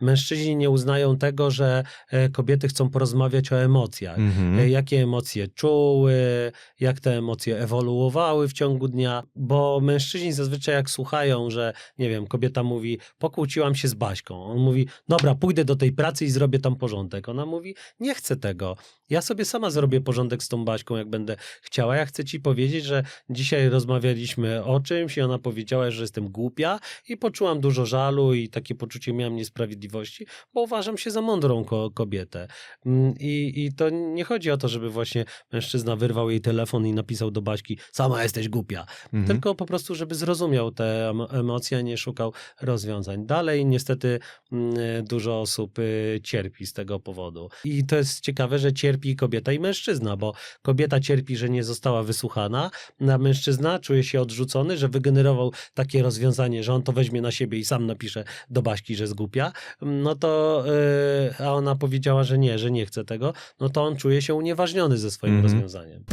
mężczyźni nie uznają tego, że e, kobiety chcą porozmawiać o emocjach. Mhm. E, Jakie emocje czuły, jak te emocje ewoluowały w ciągu dnia, bo mężczyźni zazwyczaj jak słuchają, że nie wiem, kobieta mówi, pokłóciłam się z Baśką. On mówi, dobra, pójdę do tej pracy i zrobię tam porządek. Ona mówi, nie chcę tego. Ja sobie sama zrobię porządek z tą Baśką, jak będę chciała. Ja chcę ci powiedzieć, że dzisiaj rozmawialiśmy o czymś i ona powiedziała, że jestem głupia i poczułam dużo żalu i takie poczucie miałam niesprawiedliwości, bo uważam się za mądrą ko kobietę. Mm, I, I to nie chodzi o to, żeby właśnie mężczyzna wyrwał jej telefon i napisał do Baśki, sama jesteś głupia. Mhm. Tylko po prostu, żeby zrozumiał te em- emocje, a nie szukał rozwiązań. Dalej niestety mm, dużo osób y, cierpi z tego powodu. I to jest ciekawe, że cierpi kobieta i mężczyzna, bo kobieta cierpi, że nie została wysłuchana, a mężczyzna czuje się odrzucony, że wygenerował takie rozwiązanie, że on to weźmie na siebie i sam napisze do Baśki, że jest głupia, no to, y, a ona powiedziała, że nie, że nie chce tego, no to on czuje się unieważniony ze swoim Mhm. rozwiązaniem.